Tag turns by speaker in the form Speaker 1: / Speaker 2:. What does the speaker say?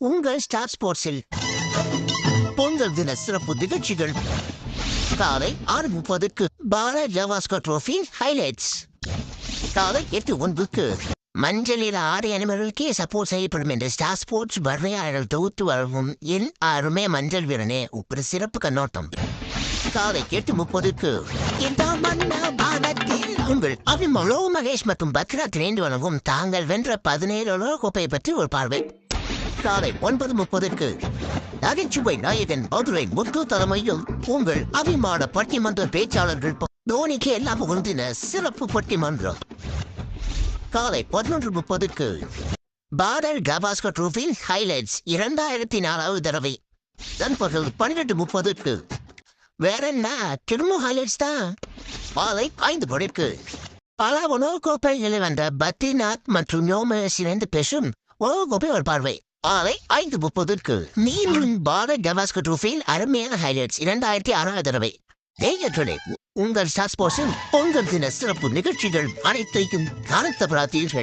Speaker 1: உங்கள் ஸ்டார் ஸ்போர்ட்ஸில் பொங்கல் தின சிறப்பு நிகழ்ச்சிகள். காலை ஆறு முப்பதுக்கு பாரத் ஜவாஸ்கர் ட்ரோஃபி ஹைலைட்ஸ் காலை எட்டு ஒன்பதுக்கு மஞ்சளில் ஆறு அனிமல்களுக்கே சப்போர்ட் செய்யப்படும் என்று ஸ்டார் ஸ்போர்ட்ஸ் வர்ணையாளர்கள் தொகுத்து வழங்கும் என் அருமை மஞ்சள் வீரனே ஒரு சிறப்பு கண்ணோட்டம். காலை எட்டு முப்பதுக்கு உங்கள் அபிமலோ மகேஷ் மற்றும் பத்ரா திரேந்து வழங்கும் தாங்கள் வென்ற பதினேழு கோப்பையை பற்றி ஒரு பார்வை. காலை ஒன்பது முப்பதுக்கு நகைச்சுவை நாயகன் மதுரை முத்து தலைமையில் உங்கள் அபிமான பட்டிமன்ற பேச்சாளர்கள் தோனிக்கு எல்லாம் உருந்தின சிறப்பு பட்டிமன்றம். காலை பதினொன்று முப்பதுக்கு பாரல் கவாஸ்கர் ட்ரோஃபி ஹைலைட்ஸ் இரண்டாயிரத்தி நாலாவது தடவை. நண்பர்கள் பன்னிரெண்டு முப்பதுக்கு வேற என்ன? திரும்ப ஹைலைட்ஸ் தான். மாலை ஐந்து மணிக்கு பல உணவு கோப்பைகளை வந்த பத்ரிநாத் மற்றும் யோமேஷ் இணைந்து பேசும் உணவு கோப்பை ஒரு பார்வை. ஆலை ஐந்து முப்பதுக்கு. மீண்டும் பாரத் கவாஸ்கர் ட்ரோஃபியில் அருமையான ஹைலைட்ஸ் இரண்டாயிரத்தி ஆறாவது தடவை. நேயர்களே உங்கள் ஸ்டார் ஸ்போர்ட்ஸில் பொங்கல் தின சிறப்பு நிகழ்ச்சிகள் அனைத்தையும் காணத்த பிரார்த்தீர்கள்